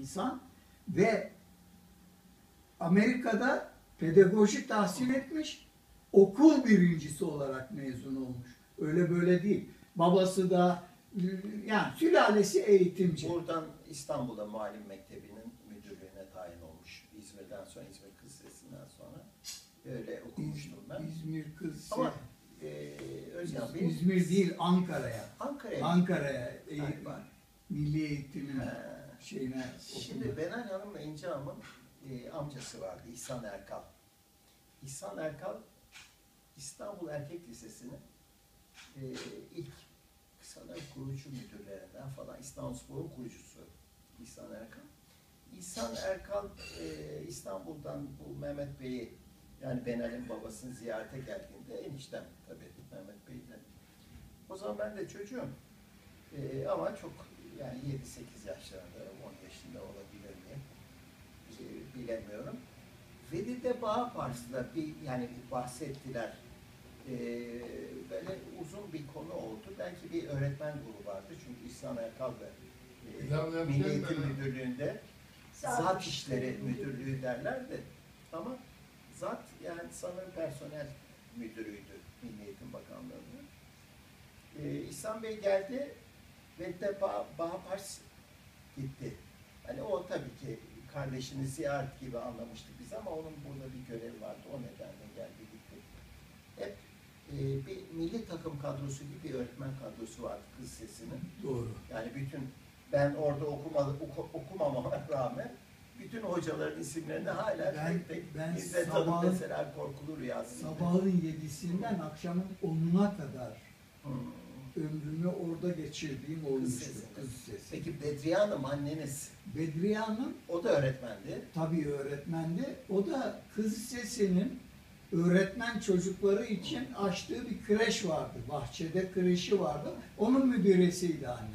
insan ve Amerika'da pedagoji tahsil etmiş, okul birincisi olarak mezun olmuş. Öyle böyle değil. Babası da yani sülalesi eğitimci. Buradan İstanbul'da Muallim Mektebi'nin müdürlüğüne tayin olmuş. İzmir'den sonra, İzmir Kız Lisesi'nden sonra. Öyle okumuştum ben. İzmir kız. Ama e, Özcan benim... İzmir değil Ankara'ya. Ankara'ya. Ankara'ya eğitim, milli eğitimin He. Şeyine Şimdi okuma. Benal Hanım ve İnce Hanım'ın e, amcası vardı İhsan Erkal. İhsan Erkal İstanbul Erkek Lisesi'nin e, ilk sanırım kurucu müdürlerinden falan İstanbulspor'un kurucusu İhsan Erkal. İhsan Erkal e, İstanbul'dan bu Mehmet Bey'i yani Benal'in babasını ziyarete geldiğinde eniştem tabii Mehmet Bey'le. O zaman ben de çocuğum. E, ama çok yani 7-8 yaşlarında, 10 yaşında olabilir miyim? E, bilemiyorum. Veli'de Bağ Pars'la bir yani bahsettiler. E, böyle uzun bir konu oldu. Belki bir öğretmen grubu vardı. Çünkü İhsan Erkal ve e, Milli şey Eğitim mi? Müdürlüğü'nde Zat İşleri Müdürlüğü derlerdi. Ama zat yani sanırım personel müdürüydü Milli Eğitim Bakanlığı'nın. Ee, İhsan Bey geldi ve de Bağ, Bağpars gitti. Hani o tabii ki kardeşini ziyaret gibi anlamıştık biz ama onun burada bir görevi vardı. O nedenle geldi gitti. Hep e, bir milli takım kadrosu gibi bir öğretmen kadrosu vardı kız sesinin. Doğru. Yani bütün ben orada okumadı, oku, okumamama rağmen bütün hocaların isimlerini hala Ben- tek tek ben İzzet Hanım sabahın- mesela Korkulu Rüyası. Sabahın yedisinden akşamın onuna kadar Hmm. Ömrümü orada geçirdiğim olmuştu. Kız sesi. Peki Bedriye Hanım anneniz, Bedriye Hanım o da öğretmendi. tabii öğretmendi. O da kız sesinin öğretmen çocukları için açtığı bir kreş vardı. Bahçede kreşi vardı. Onun müdüresiydi anne.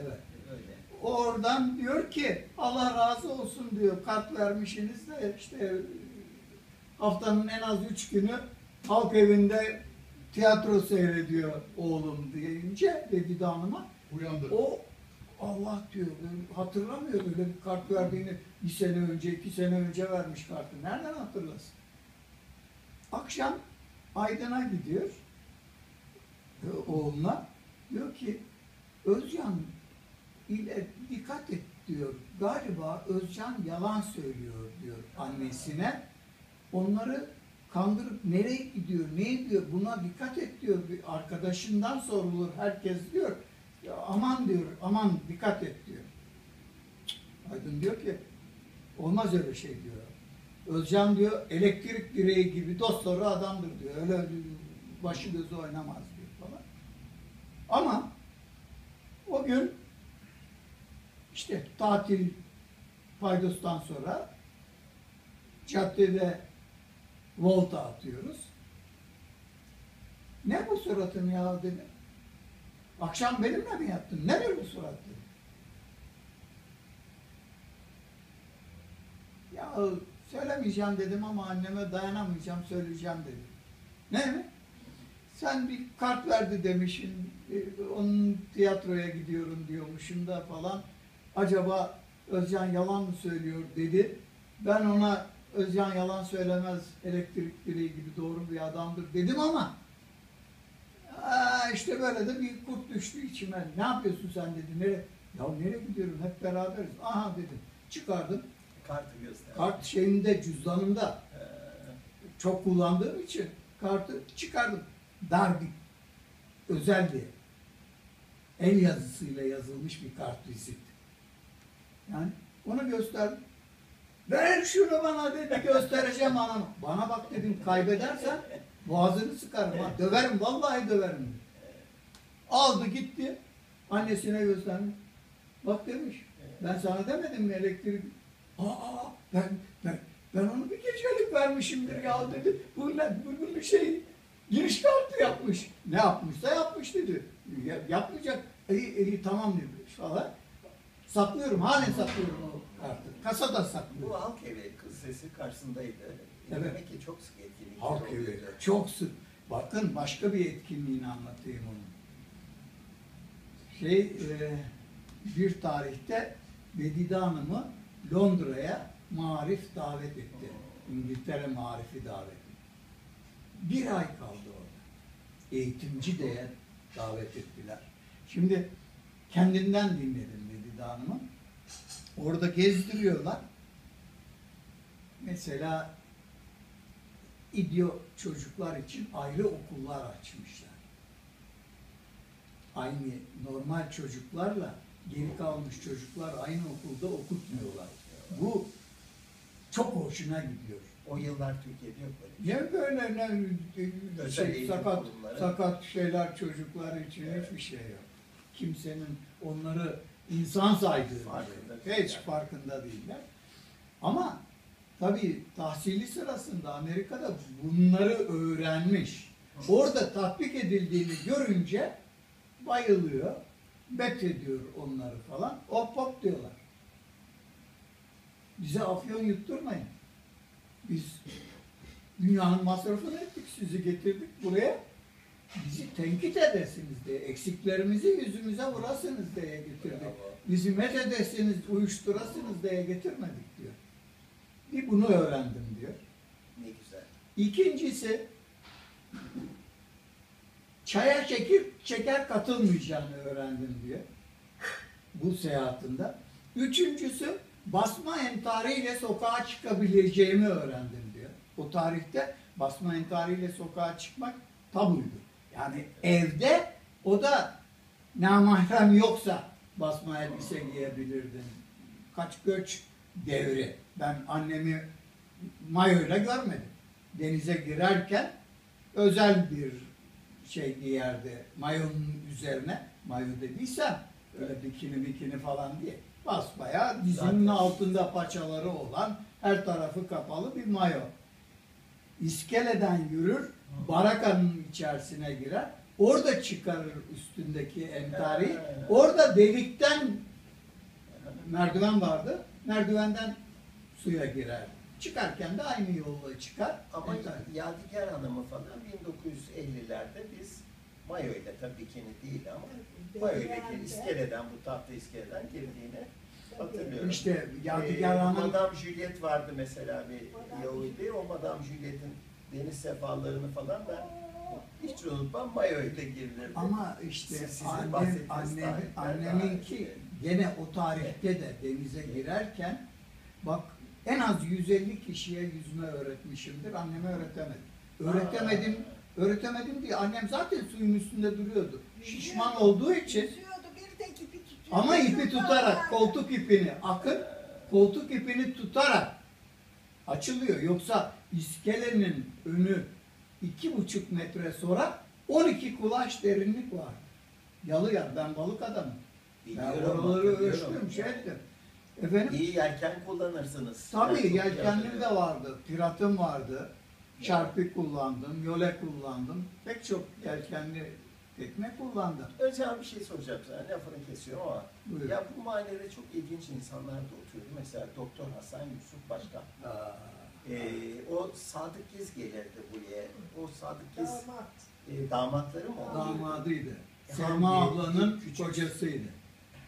Evet. öyle. Oradan diyor ki Allah razı olsun diyor kart vermişsiniz de işte haftanın en az üç günü halk evinde tiyatro seyrediyor oğlum deyince Bedide Hanım'a Uyandı. o Allah diyor hatırlamıyor öyle bir kart verdiğini bir sene önce iki sene önce vermiş kartı nereden hatırlasın? Akşam Aydın'a gidiyor e, oğluna diyor ki Özcan ile dikkat et diyor. Galiba Özcan yalan söylüyor diyor annesine. Onları kandırıp nereye gidiyor, ne ediyor buna dikkat et diyor. Bir arkadaşından sorulur herkes diyor. Ya aman diyor, aman dikkat et diyor. Aydın diyor ki olmaz öyle şey diyor. Özcan diyor elektrik direği gibi dosdoğru adamdır diyor. Öyle başı gözü oynamaz diyor falan. Ama o gün işte tatil paydostan sonra caddede volta atıyoruz. Ne bu suratın ya dedim. Akşam benimle mi yattın? Nedir bu surat dedim. Ya söylemeyeceğim dedim ama anneme dayanamayacağım söyleyeceğim dedim. Ne mi? Sen bir kart verdi demişsin, e, onun tiyatroya gidiyorum diyormuşum da falan. Acaba Özcan yalan mı söylüyor dedi. Ben ona Özcan yalan söylemez, elektrik direği gibi doğru bir adamdır dedim ama aa, işte böyle de bir kurt düştü içime. Ne yapıyorsun sen dedi. Nereye? Ya nereye gidiyorum? Hep beraberiz. Aha dedim. Çıkardım. Kartı göster. Kart şeyinde, cüzdanımda Ee, çok kullandığım için kartı çıkardım. Dar bir, özel bir el yazısıyla yazılmış bir kart vizit. Yani onu gösterdim. Ver şunu bana dedi göstereceğim anama. Bana bak dedim kaybedersen boğazını sıkarım. Ha, döverim vallahi döverim. Aldı gitti. Annesine göstermiş. Bak demiş. Ben sana demedim mi elektrik? Aa ben ben ben onu bir gecelik vermişimdir ya dedi. Bu ne bu, bu şey giriş kartı yapmış. Ne yapmışsa yapmış dedi. Ya- yapmayacak. İyi, iyi tamam dedi falan. Saklıyorum halen saklıyorum o kartı. Kasada bu saklıyorum. halk evi kız sesi karşısındaydı. Evet. Demek ki çok sık etkinlikler Halk evi çok sık. Bakın başka bir etkinliğini anlatayım onu. Şey e, bir tarihte Vedide Hanım'ı Londra'ya marif davet etti. İngiltere marifi davet etti. Bir ay kaldı orada. Eğitimci diye davet ettiler. Şimdi kendinden dinledim Vedide Hanım'ı. Orada gezdiriyorlar. Mesela İdyo çocuklar için ayrı okullar açmışlar. Aynı normal çocuklarla geri kalmış çocuklar aynı okulda okutmuyorlar. Bu çok hoşuna gidiyor. O yıllar Türkiye'de yok böyle. şey. Niye böyle ne, şey, sakat kurumları. sakat şeyler çocuklar için Evet. hiçbir şey yok. Kimsenin onları insan saydığı Farkında hiç farkında değiller. Ama tabii tahsili sırasında Amerika'da bunları öğrenmiş. Orada tatbik edildiğini görünce bayılıyor, bet ediyor onları falan. Hop hop diyorlar. Bize afyon yutturmayın. Biz dünyanın masrafını ettik, sizi getirdik buraya. Bizi tenkit edesiniz diye, eksiklerimizi yüzümüze vurasınız diye getirdik. Bizi met edesiniz, uyuşturasınız diye getirmedik diyor. Bir bunu öğrendim diyor. Ne güzel. İkincisi, çaya şeker, şeker katılmayacağını öğrendim diyor. Bu seyahatinde. Üçüncüsü, basma entariyle sokağa çıkabileceğimi öğrendim diyor. O tarihte basma entariyle sokağa çıkmak tabuydu. Yani evde o da namahrem yoksa basma elbise giyebilirdin. Kaç göç devri. Ben annemi mayoyla görmedim. Denize girerken özel bir şey giyerdi mayonun üzerine. Mayo dediysem öyle bikini bikini falan diye. Basbayağı dizinin Zaten. altında paçaları olan her tarafı kapalı bir mayo. İskeleden yürür, barakanın içerisine girer. Orada çıkarır üstündeki entariyi. Orada delikten merdiven vardı. Merdivenden suya girer. Çıkarken de aynı yolla çıkar. Ama Entari. Yadigar Hanım'ı falan 1950'lerde biz mayo ile tabii bikini değil ama mayo ile iskeleden bu tahta iskeleden girdiğini hatırlıyorum. İşte Yadigar Ee, Hanım Madame Juliet vardı mesela bir Yahudi. O Madame Juliet'in deniz sefalarını falan ben hiç unutmam mayo ile girilirdi. ama işte Siz- annem, annem, anneminki gene o tarihte de denize girerken bak en az 150 kişiye yüzme öğretmişimdir. Anneme öğretemedim. Öğretemedim, öğretemedim diye annem zaten suyun üstünde duruyordu. Şişman olduğu için ama ipi tutarak koltuk ipini akın koltuk ipini tutarak açılıyor. Yoksa iskelenin önü iki buçuk metre sonra 12 kulaç derinlik var. Yalı ya ben balık adamım. Ben Biliyorum, oraları biliyorum. ölçtüm şey ettim. Efendim İyi yelken kullanırsınız. tabii çok yelkenlim hatırlıyorum. de vardı. Piratım vardı. Çarpı kullandım, yole kullandım. Pek çok yelkenli tekne kullandım. Özcan bir şey soracağım sana. Lafını kesiyorum ama. Buyurun. Ya bu mahallede çok ilginç insanlar da oturuyordu. Mesela Doktor Hasan Yusuf Başkan. Aa, Ee, o Sadık Giz gelirdi buraya. O Sadık Giz Damat. e, damatları mı oluyor? damadıydı. Ya, Selma bir- ablanın küçük- kocasıydı.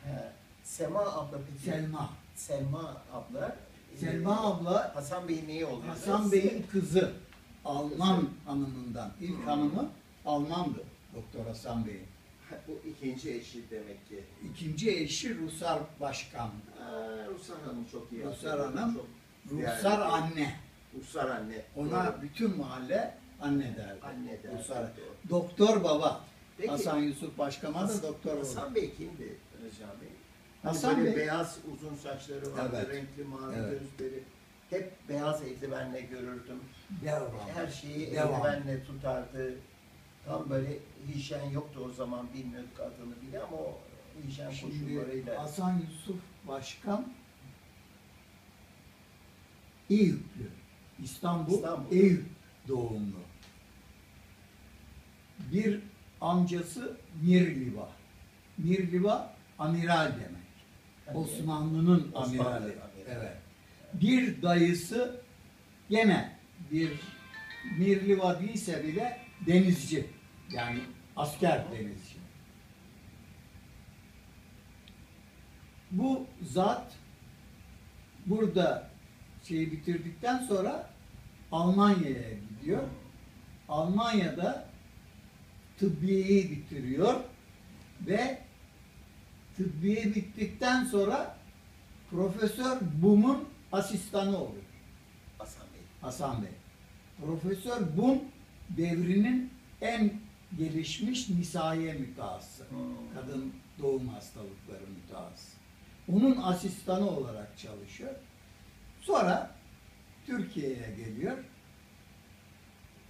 He. Sema abla peki. Selma. Selma abla. e, Selma abla Hasan Bey'in neyi oluyor? Hasan Bey'in kızı. Alman hanımından. İlk hanımı Almandı. Doktor Hasan Bey'in. Bu ikinci eşi demek ki. İkinci eşi Rusar Başkan. Aa, Rusar Hanım çok iyi. Rusar. Hanım, Çok Rusar değerli. anne. Rusar anne. Ona Doğru. bütün mahalle anne derdi. Anne derdi, Rusar. doğru. Doktor baba. Peki, Hasan Yusuf Başkan'a da doktor oldu. Hasan Bey kimdi Özcan Bey? Hani Hasan böyle Bey- beyaz uzun saçları vardı, Evet. renkli mavi Evet. gözleri. Hep beyaz eldivenle görürdüm. Devam. Her şeyi Devam. eldivenle tutardı. Tam böyle hijyen yoktu o zaman bilmiyorduk adını bile ama o hijyen Şimdi koşullarıyla. Hasan Yusuf Başkan Eyüplü. İstanbul, İstanbul. Eyüp doğumlu. Bir amcası Mirliva. Mirliva amiral demek. Osmanlı'nın Osmanlı amirali. amirali. Evet. Bir dayısı gene bir Mirliva değilse bile denizci. Yani asker denizci. Bu zat burada şeyi bitirdikten sonra Almanya'ya gidiyor. Almanya'da tıbbiyeyi bitiriyor ve tıbbiye bittikten sonra Profesör Bum'un asistanı oluyor. Hasan Bey. Hasan Bey. Profesör Bum devrinin en gelişmiş nisaiye mütehassısı. Hmm. Kadın doğum hastalıkları mütehassısı. Onun asistanı olarak çalışıyor. Sonra Türkiye'ye geliyor.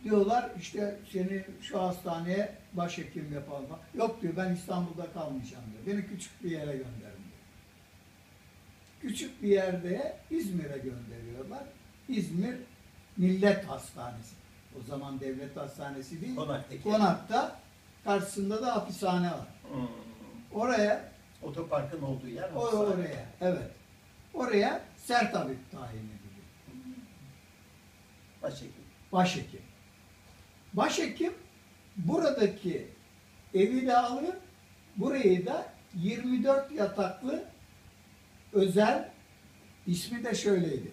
Diyorlar işte seni şu hastaneye başhekim yapalım. Yok diyor ben İstanbul'da kalmayacağım diyor. Beni küçük bir yere gönderin diyor. Küçük bir yerde İzmir'e gönderiyorlar. İzmir Millet Hastanesi. O zaman devlet hastanesi değil. Konak'taki. Konak'ta karşısında da hapishane var. Hmm. Oraya, Otoparkın olduğu yer o, oraya, evet. Oraya sertabip tayin ediliyor. Başhekim. Başhekim. Başhekim buradaki evi de alıyor, burayı da 24 yataklı özel ismi de şöyleydi.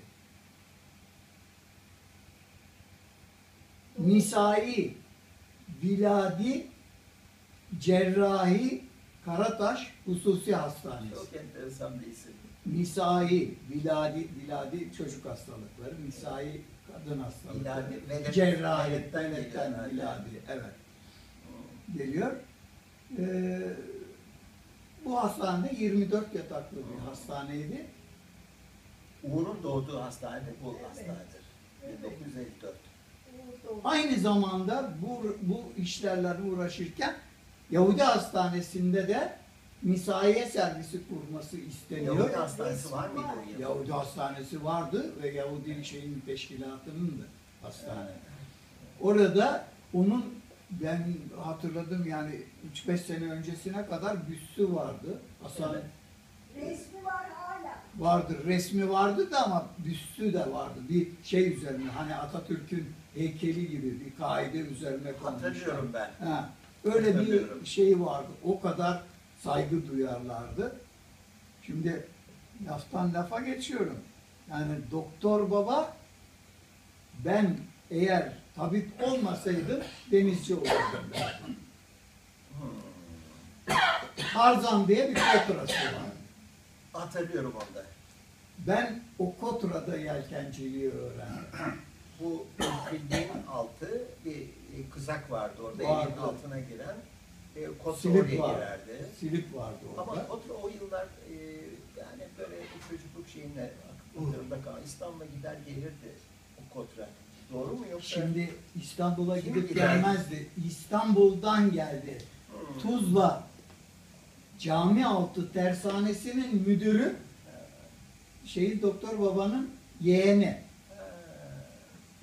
Nisai, Viladi, Cerrahi, Karataş Hususi Hastanesi. Çok enteresan bir isim. Nisai, Viladi, Viladi çocuk hastalıkları, Nisai kadın hastalıkları. Viladi, Cerrahi, veletten, geliyor Viladi, evet geliyor. Ee, bu hastanede 24 yataklı bir hastaneydi. Uğur'un doğduğu hastane bu Evet. hastanedir. Evet. 1954. Aynı zamanda bu, bu işlerle uğraşırken Yahudi Hastanesi'nde de misaiye servisi kurması isteniyor. Yahudi hastanesi var mıydı? Yahudi Hastanesi vardı ve Yahudi şeyin teşkilatının da hastane. Orada onun ben hatırladım yani 3-5 sene öncesine kadar büstü vardı. Hasan. Resmi var hala. vardır, resmi vardı da ama büstü de vardı. Bir şey üzerine hani Atatürk'ün heykeli gibi bir kaide üzerine konmuşlar. Hatırlıyorum ben. Ha, öyle bir şey vardı. O kadar saygı duyarlardı. Şimdi laftan lafa geçiyorum. Yani doktor baba ben eğer tabip olmasaydım denizci olurdum. Tarzan diye bir kotrası var. Hatırlıyorum onu da. Ben o kotrada yelkenciliği öğrendim. Bu bildiğin altı bir kızak vardı orada Vardı. elin altına giren. E, Silip oraya var. girerdi. Silip vardı orada. Ama Kotra o yıllar e, yani böyle bir çocukluk şeyinle hatırımda kalan İstanbul'a gider gelirdi o Kotra. Doğru mu yoksa? Şimdi İstanbul'a gidip gider? gelmezdi. İstanbul'dan geldi. Hmm. Tuzla cami altı tersanesinin müdürü şeyi doktor babanın yeğeni.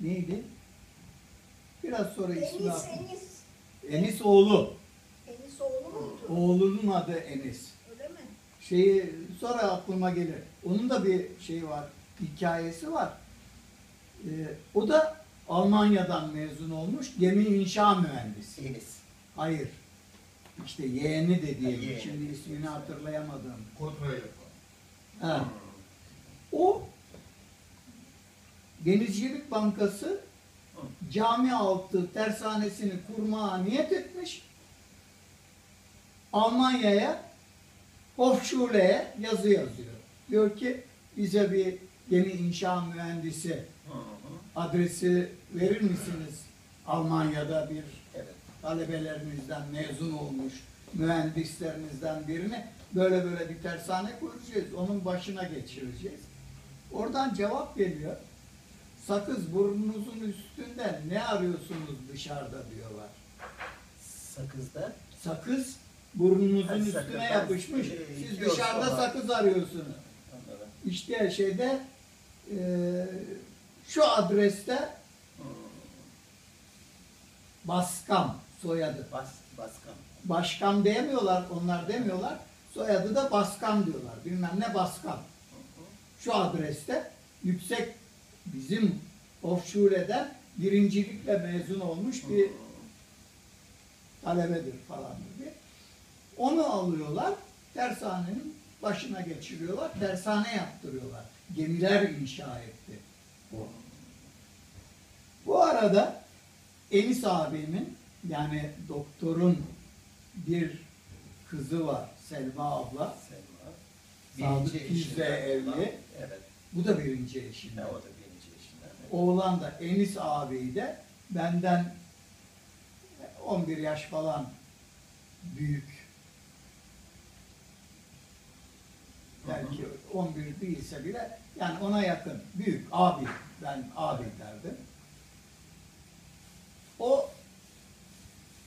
Neydi? Biraz sonra ismi Enis. Enis oğlu. Enis oğlu muydu? Oğlunun adı Enis. Öyle mi? Şeyi sonra aklıma gelir. Onun da bir şey var. Hikayesi var. Ee, o da Almanya'dan mezun olmuş. Gemi inşa mühendisi. Deniz. Hayır. İşte yeğeni de diyelim. yeğeni. Şimdi ismini hatırlayamadım. Kontra yapan. Ha. O Denizcilik Bankası cami altı tersanesini kurmaya niyet etmiş. Almanya'ya Hofschule'ye yazı yazıyor. Diyor ki bize bir yeni inşa mühendisi adresi verir misiniz? Almanya'da bir Evet. talebelerinizden mezun olmuş mühendislerinizden birini böyle böyle bir tersane kuracağız. Onun başına geçireceğiz. Oradan cevap geliyor. Sakız burnunuzun üstünde ne arıyorsunuz dışarıda diyorlar. Sakız'da Sakız burnunuzun üstüne yapışmış. Ee, Siz dışarıda sakız arıyorsunuz. İşte şeyde eee, şu adreste. Baskam soyadı. Bas, baskan. Başkan diyemiyorlar, onlar demiyorlar. Soyadı da Baskan diyorlar. Bilmem ne hı. Şu adreste yüksek bizim offshore'den birincilikle mezun olmuş bir talebedir falan gibi. Onu alıyorlar. Tersanenin başına geçiriyorlar. Tersane yaptırıyorlar. Gemiler inşa etti. Bu arada Enis abimin yani doktorun bir kızı var Selma abla. Selma. Sadık eşinden evli. Evet. Bu da birinci eşinden. Ne o da birinci eşinden. Evet. Oğlan da Enis abi de benden 11 yaş falan büyük. Belki 11 değilse bile yani ona yakın büyük abi ben abi derdim. O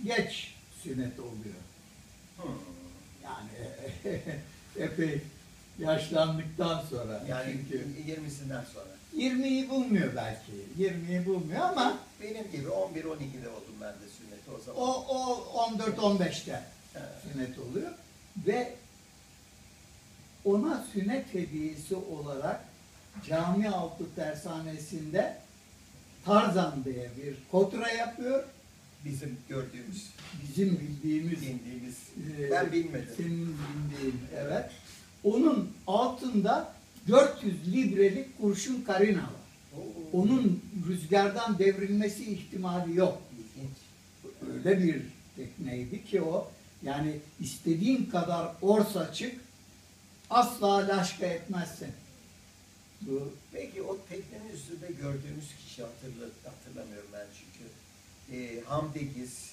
geç sünnet oluyor. Yani epey yaşlandıktan sonra. Yani Çünkü 20'sinden sonra. 20'yi bulmuyor belki. 20'yi bulmuyor ama Benim gibi 11-12'de oldum ben de sünneti o zaman. o, o 14-15'te He. sünnet oluyor. Ve ona sünnet hediyesi olarak cami altı tersanesinde Tarzan diye bir kotra yapıyor. Bizim gördüğümüz, Bizim bildiğimiz bildiğimiz. e, Ben bilmedim. Senin bildiğin evet. Onun altında 400 librelik kurşun karina var. Oo, Onun rüzgardan devrilmesi ihtimali yok. ilginç. Öyle bir tekneydi ki o. Yani istediğin kadar orsa çık asla laşka etmezsin. Bu Peki o teknenin üstünde gördüğümüz kişi hatırla, hatırlamıyorum ben çünkü. E, Hamdegiz,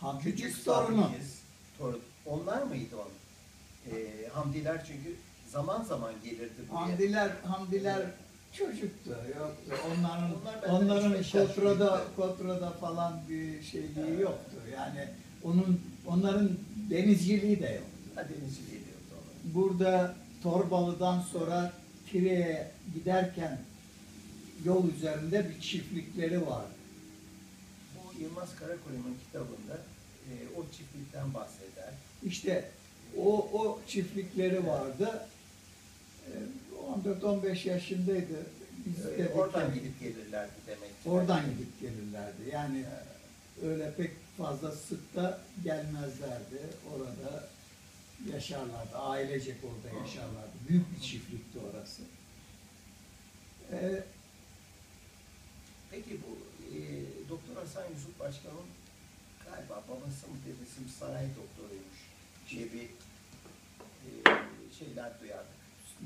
Hamdicik torunu. Hamdegiz, torun. Onlar mıydı onun? E, Hamdiler çünkü zaman zaman gelirdi buraya. Hamdiler, Hamdiler çocuktu, yoktu. Onların Onlar benden onların üç beş yaş kotrada büyüktü. kotrada falan bir şeyliği yoktu. Yani onun onların denizciliği de yok. Ha, denizci geliyordu ona. Burada Torbalı'dan sonra Tire'ye giderken yol üzerinde bir çiftlikleri var. Bu Yılmaz Karakoyun'un kitabında e, o çiftlikten bahseder. İşte o, o çiftlikleri vardı. Ee, 14-15 yaşındaydı. Biz E, oradan bir- gidip gelirlerdi demek ki. oradan gidip gelirlerdi. Yani öyle pek fazla sık da gelmezlerdi. Orada yaşarlardı. Ailecek orada yaşarlardı. Büyük bir çiftlikti orası. Ee, Peki bu e, Doktor Hasan Yusuf Başkan'ın galiba babası mı dedesi mi saray doktoruymuş diye bir e, şeyler duyardık.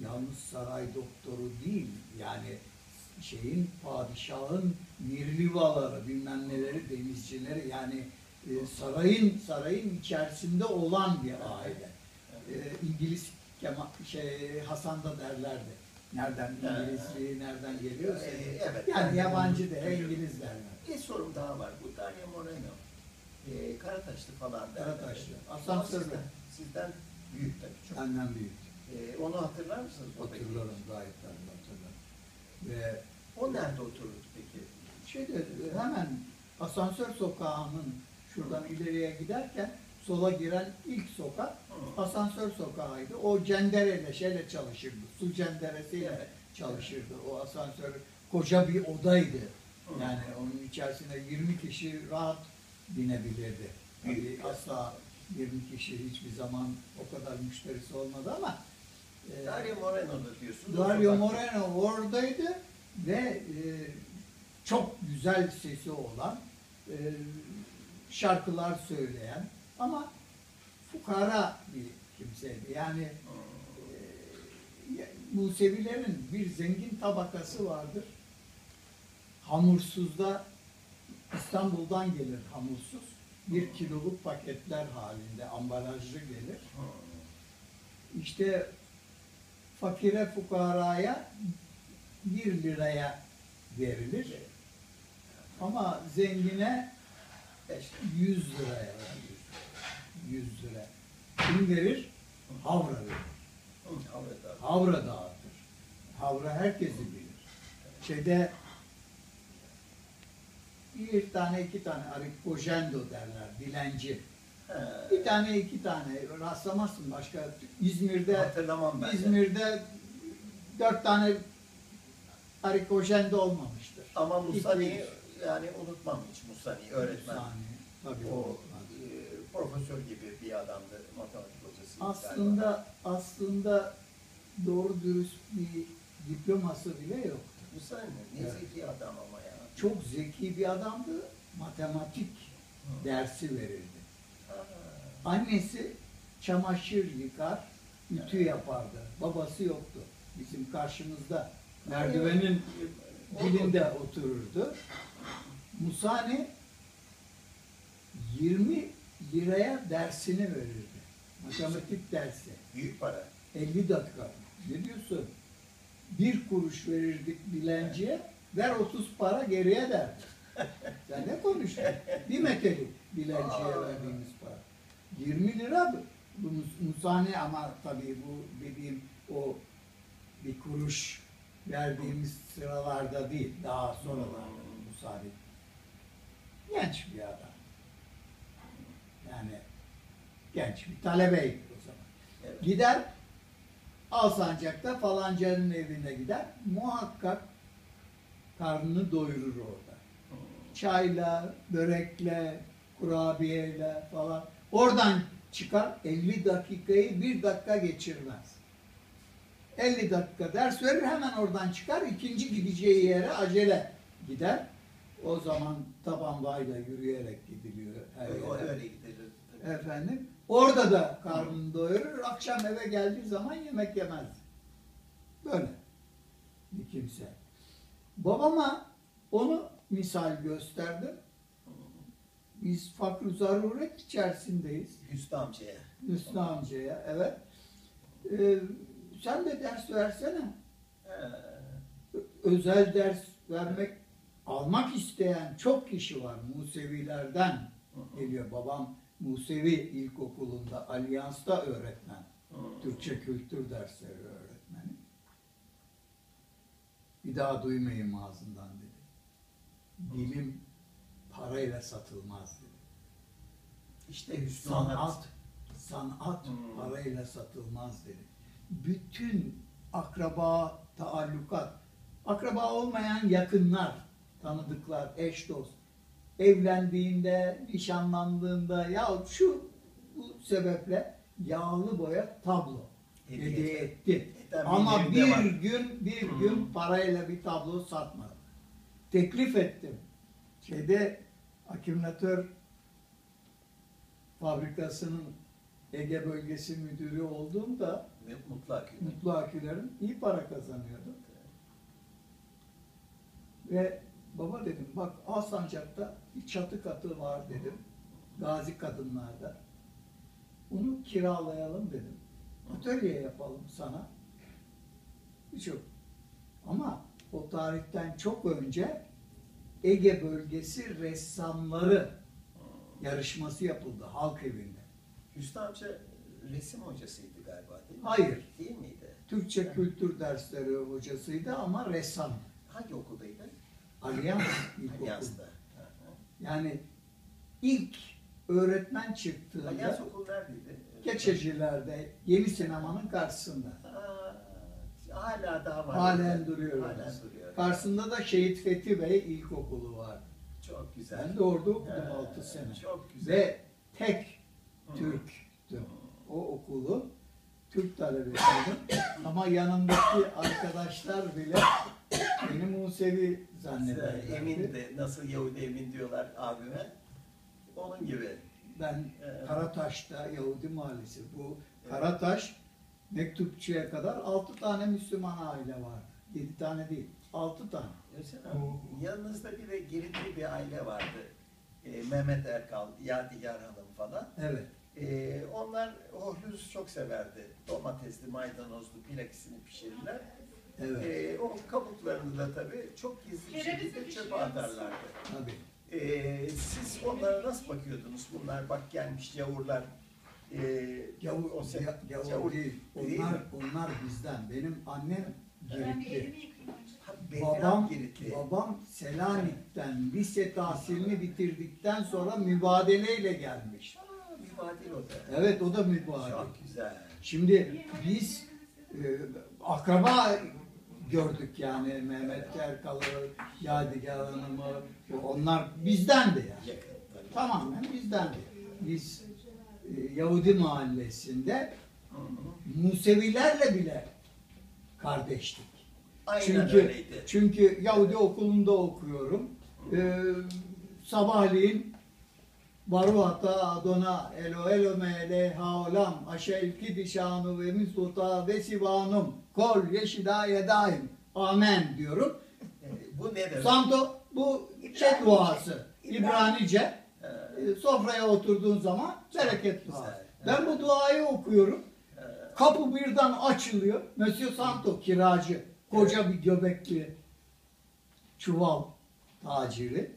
yalnız saray doktoru değil yani şeyin padişahın mirlivaları bilmem neleri denizcileri yani e, sarayın sarayın içerisinde olan bir aile. E, İngiliz şey Hasan da derlerdi. Nereden İngilizliği nereden geliyorsa. E, evet. Yani yabancı de. İngiliz derler. Bir sorum daha var. Bu Daria Moreno. E, Karataşlı falan derler. Karataşlı. Asansörde. Sizden, sizden büyük tabii çok. Benden büyük. E, onu hatırlar mısınız? Hatırlarım gayet hatırlarım. Ve O nerede otururdu peki? Şeyde hemen asansör sokağının şuradan ileriye giderken sola giren ilk sokak asansör sokağıydı. O cendereyle şeyle çalışırdı. Su cenderesiyle Evet. çalışırdı. O asansör koca bir odaydı. Yani onun içerisinde 20 kişi rahat binebilirdi. Tabii asla 20 kişi hiçbir zaman o kadar müşterisi olmadı ama e, Daria Moreno'da diyorsun. Dario Moreno oradaydı ve e, çok güzel sesi olan, e, şarkılar söyleyen ama fukara bir kimseydi. Yani e, Musevilerin bir zengin tabakası vardır. Hamursuzda İstanbul'dan gelir hamursuz. Bir kiloluk paketler halinde ambalajlı gelir. İşte fakire fukaraya bir liraya verilir. Ama zengine Beş. 100 liraya verilir. 100 lira. Kim verir? Havra verir. Havra dağıtır. Havra herkesi bilir. Şeyde bir tane iki tane arikojendo derler, dilenci. He. Bir tane iki tane rastlamazsın başka. İzmir'de Hatırlamam ben de. İzmir'de dört tane arikojende olmamıştır. Ama Musani'yi İki- yani unutmam hiç Musani'yi öğretmen. Saniye. Tabii O profesör gibi bir adamdı, matematik hocası. aslında aslında doğru dürüst bir diploması bile yok. Musa ne? Evet. zeki adam ama ya. Çok zeki bir adamdı. Matematik dersi verirdi. Ha. Annesi çamaşır yıkar, ütü yapardı. Babası yoktu. Bizim karşımızda merdivenin dilinde otururdu. Musane 20 liraya dersini verirdi. Matematik dersi. Büyük para. 50 dakika. Ne diyorsun? Bir kuruş verirdik dilenciye, ver 30 para geriye derdi. Sen ne konuştun? Bir meteli dilenciye verdiğimiz para. 20 lira bu. Bu mus- musane ama tabii bu dediğim o bir kuruş verdiğimiz sıralarda değil. Daha sonralar musane. Genç bir adam. Yani genç bir talebeydi o zaman. Evet. Gider Alsancak'ta falancanın evine gider. Muhakkak karnını doyurur orada. Çayla, börekle, kurabiyeyle falan. Oradan çıkar 50 dakikayı bir dakika geçirmez. 50 dakika ders verir hemen oradan çıkar. ikinci gideceği yere acele gider. O zaman tabanvayla yürüyerek gidiliyor her yere. öyle gidilir. Efendim. Orada da karnını doyurur. Akşam eve geldiği zaman yemek yemez. Böyle bir kimse. Babama onu misal gösterdim. Biz fakr zaruret içerisindeyiz. Hüsnü amcaya. Hüsnü amcaya. Evet. Ee, sen de ders versene. Ha. Özel ders vermek, almak isteyen çok kişi var. Musevilerden geliyor. Babam Musevi İlkokulu'nda, Alyans'ta öğretmen. Türkçe kültür dersleri öğretmeni. Bir daha duymayayım ağzından dedi. Dilim parayla satılmaz dedi. İşte Hüsnü Sanat, sanat Hmm. parayla satılmaz dedi. Bütün akraba, taallukat, akraba olmayan yakınlar, tanıdıklar, eş dost, evlendiğinde, nişanlandığında ya şu bu sebeple yağlı boya tablo Hediye. hediye etti. Eden Ama bir var. gün bir Hmm. gün parayla bir tablo satmadım. Teklif ettim. Şeyde akümülatör fabrikasının Ege bölgesi müdürü olduğumda Ve mutlu akıyor. Mutlu Aküler'in iyi para kazanıyordum. Ve baba dedim bak Alsancak'ta bir çatı katı var dedim. Gazi Kadınlar'da. Bunu kiralayalım dedim. Atölye yapalım sana. Birçok. Ama o tarihten çok önce Ege bölgesi ressamları yarışması yapıldı halk evinde. Hüsnü amca resim hocasıydı galiba değil mi? Hayır. Değil miydi? Türkçe kültür dersleri hocasıydı ama ressam. Hangi okuldaydı? Alyans İlkokulu. Yani ilk öğretmen çıktığında Alyans okulu neredeydi? Keçecilerde yeni sinemanın karşısında. Aa, hala daha var. Halen duruyor. Halen duruyor. Karşısında da Şehit Fethi Bey İlkokulu var. Çok güzel. Ben de orada okudum Ha, 6 sene. Çok güzel. Ve tek. Türk'tüm. O okulu Türk talebesiydim. Ama yanımdaki arkadaşlar bile beni Musevi zannederlerdi. Emin de nasıl Yahudi Emin diyorlar abime. Onun gibi. Ben Evet. Karataş'ta Yahudi Mahallesi. Bu Karataş Mektupçu'ya kadar 6 tane Müslüman aile var. 7 tane değil. 6 tane. Abi, yanınızda bir de giritli bir aile vardı. Ee, Mehmet Erkal, Yadigar Hanım falan. Evet. Ee, onlar hohluz çok severdi. Domatesli, maydanozlu pilakisini pişirirler. Evet. Ee, o kabuklarını da tabii çok gizli bir şekilde çöpe atarlardı. Tabii. Ee, siz onlara nasıl bakıyordunuz? Bunlar bak gelmiş yavurlar. Ee, Gavur, o se- ya- gavur gavur değil. değil Onlar, mi? onlar bizden. Benim annem Ben bir Giritli. yıkayayım önce. Ha, Beyran Babam, Giritli. babam Selanik'ten lise tahsilini bitirdikten sonra mübadeleyle gelmiş. Aa, mübadil o da. Evet o da mübadele. Çok güzel. Şimdi biz e, akraba gördük yani Mehmet Erkal'ı, Yadigar Hanım'ı, onlar bizdendi yani. Tamamen bizdendi. Biz e, Yahudi mahallesinde Musevilerle bile kardeştik. Aynen Çünkü öyleydi. çünkü Yahudi okulunda okuyorum. Ee, sabahleyin Baruata Adona Elo Elome Le Haolam Aşel Kidişanu ve Misuta ve Sivanum Kol Yeşida Yedaim Amen diyorum. E, bu ne demek? Santo bu şey duası. İbranice. E, Ee, Sofraya oturduğun zaman bereket duası. Güzel. Ben bu duayı okuyorum. e, Kapı birden açılıyor. Monsieur Santo kiracı. Koca bir göbekli çuval taciri.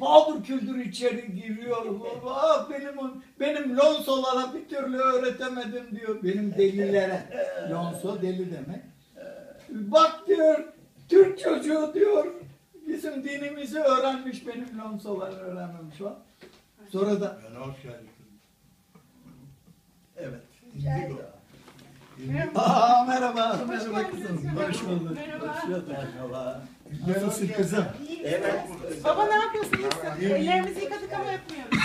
Baldır küldür içeri giriyor. Ah benim benim Lonsolara bir türlü öğretemedim diyor. Benim delilere. Lonso deli demek. Bak diyor Türk çocuğu diyor. Bizim dinimizi öğrenmiş benim Lonsolar öğrenmemiş o. Sonra da Ben hoş geldin. evet. Güzel. Aa merhaba. Hoş merhaba kızım. Hoş bulduk. Merhaba. Hoş bulduk. Merhaba. Nasılsın kızım? Evet. Baba ne yapıyorsun? Ellerimizi yıkadık ama yapmıyoruz.